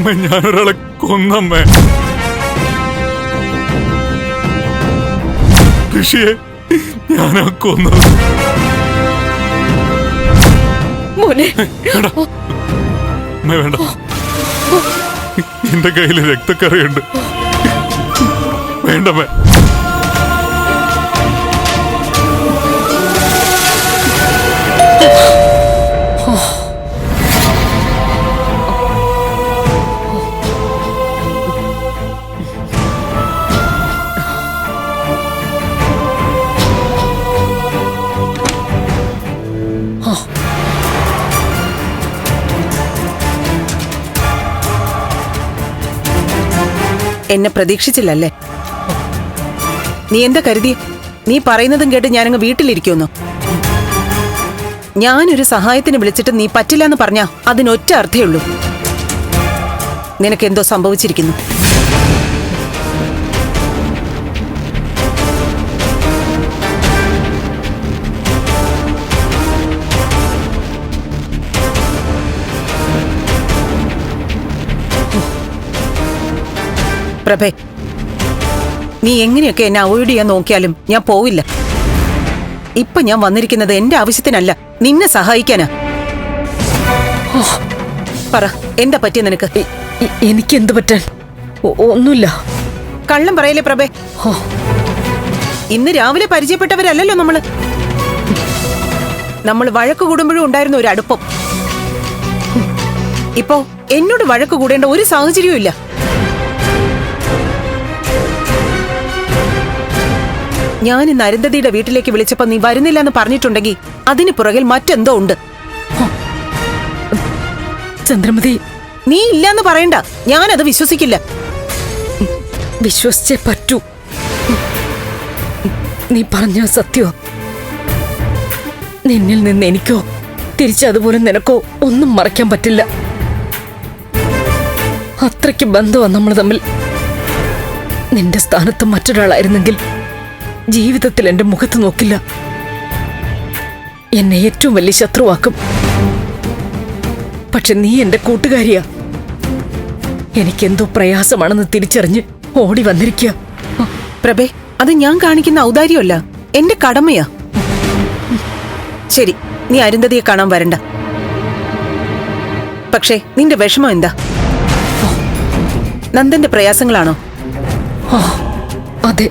അമ്മ ഞാനൊരാളെ കൊന്നമ്മേ. ഋഷിയെ ഞാനാ കൊന്നത്. മോനെ. വേണ്ട. അമ്മേ വേണ്ട. എന്റെ കയ്യിൽ രക്തക്കറിയുണ്ട്. വേണ്ടമ്മേ. എന്നെ പ്രതീക്ഷിച്ചില്ലല്ലേ? നീ എന്താ കരുതി നീ പറയുന്നതും കേട്ട് ഞാനങ്ങ് വീട്ടിലിരിക്കുന്നു ഞാനൊരു സഹായത്തിന് വിളിച്ചിട്ട് നീ പറ്റില്ല എന്ന് പറഞ്ഞാ അതിനൊറ്റ അർത്ഥേ ഉള്ളൂ. നിനക്കെന്തോ സംഭവിച്ചിരിക്കുന്നു. പ്രഭേ. നീ എങ്ങനെയൊക്കെ എന്നെ അവോയ്ഡ് ചെയ്യാൻ നോക്കിയാലും ഞാൻ പോവില്ല. ഇപ്പൊ ഞാൻ വന്നിരിക്കുന്നത് എന്റെ ആവശ്യത്തിനല്ല നിന്നെ സഹായിക്കാനാ. ഓ, പറ എന്താ പറ്റിയ നിനക്ക്? എനിക്ക് എന്ത് പറ്റാൻ? ഒ- ഒന്നുമില്ല. കള്ളം പറയല്ലേ പ്രഭേ? ഓ, ഇന്ന് രാവിലെ പരിചയപ്പെട്ടവരല്ലല്ലോ നമ്മൾ. നമ്മൾ വഴക്ക് കൂടുമ്പോഴും ഉണ്ടായിരുന്ന ഒരു അടുപ്പം. ഇപ്പോ എന്നോട് വഴക്ക് കൂടേണ്ട ഒരു സാഹചര്യവും ഇല്ല. ഞാൻ ഇന്ന് അരുന്ധതിയുടെ വീട്ടിലേക്ക് വിളിച്ചപ്പോ നീ വരുന്നില്ല എന്ന് പറഞ്ഞിട്ടുണ്ടെങ്കിൽ അതിന് പുറകിൽ മറ്റെന്തോ ഉണ്ട്. ചന്ദ്രമതി. നീ ഇല്ലെന്ന് പറയണ്ട. ഞാനത് വിശ്വസിക്കില്ല. വിശ്വസിച്ചേ പറ്റൂ. നീ പറഞ്ഞ സത്യോ? നിന്നിൽ നിന്ന് എനിക്കോ തിരിച്ചതുപോലെ നിനക്കോ ഒന്നും മറയ്ക്കാൻ പറ്റില്ല. അത്രയ്ക്ക് ബന്ധമാണ് നമ്മൾ തമ്മിൽ. നിന്റെ സ്ഥാനത്ത് മറ്റൊരാളായിരുന്നെങ്കിൽ ജീവിതത്തിൽ എന്റെ മുഖത്ത് നോക്കില്ല. എന്നെ ഏറ്റവും വലിയ ശത്രുവാക്കും. പക്ഷെ നീ എന്റെ കൂട്ടുകാരിയാ. എനിക്കെന്തോ പ്രയാസമാണെന്ന് തിരിച്ചറിഞ്ഞ് ഓടി വന്നിരിക്കുക പ്രഭേ അത് ഞാൻ കാണിക്കുന്ന ഔദാര്യമല്ല. എന്റെ കടമയാ. ശരി നീ അരുന്ധതിയെ കാണാൻ വരണ്ട. പക്ഷേ നിന്റെ വിഷമം എന്താ? നന്ദന്റെ പ്രയാസങ്ങളാണോ? അതെ.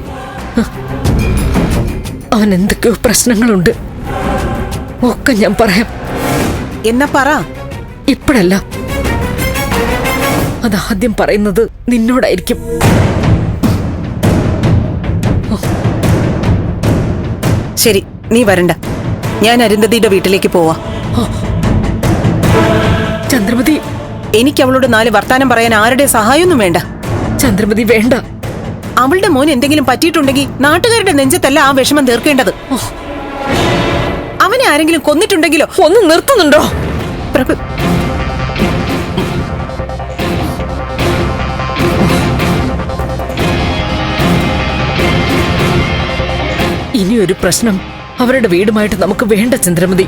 അവൻ എന്തൊക്കെയോ പ്രശ്നങ്ങളുണ്ട്. ഒക്കെ ഞാൻ പറയാം. എന്നാ പറ. ഇപ്പോഴല്ല. അതാദ്യം പറയുന്നത് നിന്നോടായിരിക്കും. ശരി നീ വരണ്ട. ഞാൻ അരുന്ധതിയുടെ വീട്ടിലേക്ക് പോവാ. ചന്ദ്രമതി. എനിക്ക് അവളോട് നാല് വർത്താനം പറയാൻ ആരുടെ സഹായമൊന്നും വേണ്ട. ചന്ദ്രമതി വേണ്ട. അവളുടെ മോൻ എന്തെങ്കിലും പറ്റിയിട്ടുണ്ടെങ്കിൽ നാട്ടുകാരുടെ നെഞ്ചത്തല്ല ആ വിഷമം തീർക്കേണ്ടത്. അവനെ ആരെങ്കിലും കൊന്നിട്ടുണ്ടെങ്കിലോ? ഒന്ന് നിർത്തുന്നുണ്ടോ? പ്രഭു. ഇനിയൊരു പ്രശ്നം. അവരുടെ വീടുമായിട്ട് നമുക്ക് വേണ്ട ചന്ദ്രമതി.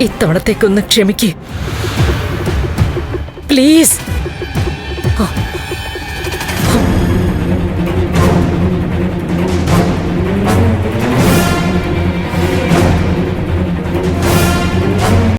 ഇത്തവണത്തേക്കൊന്ന് ക്ഷമിക്ക്. പ്ലീസ്.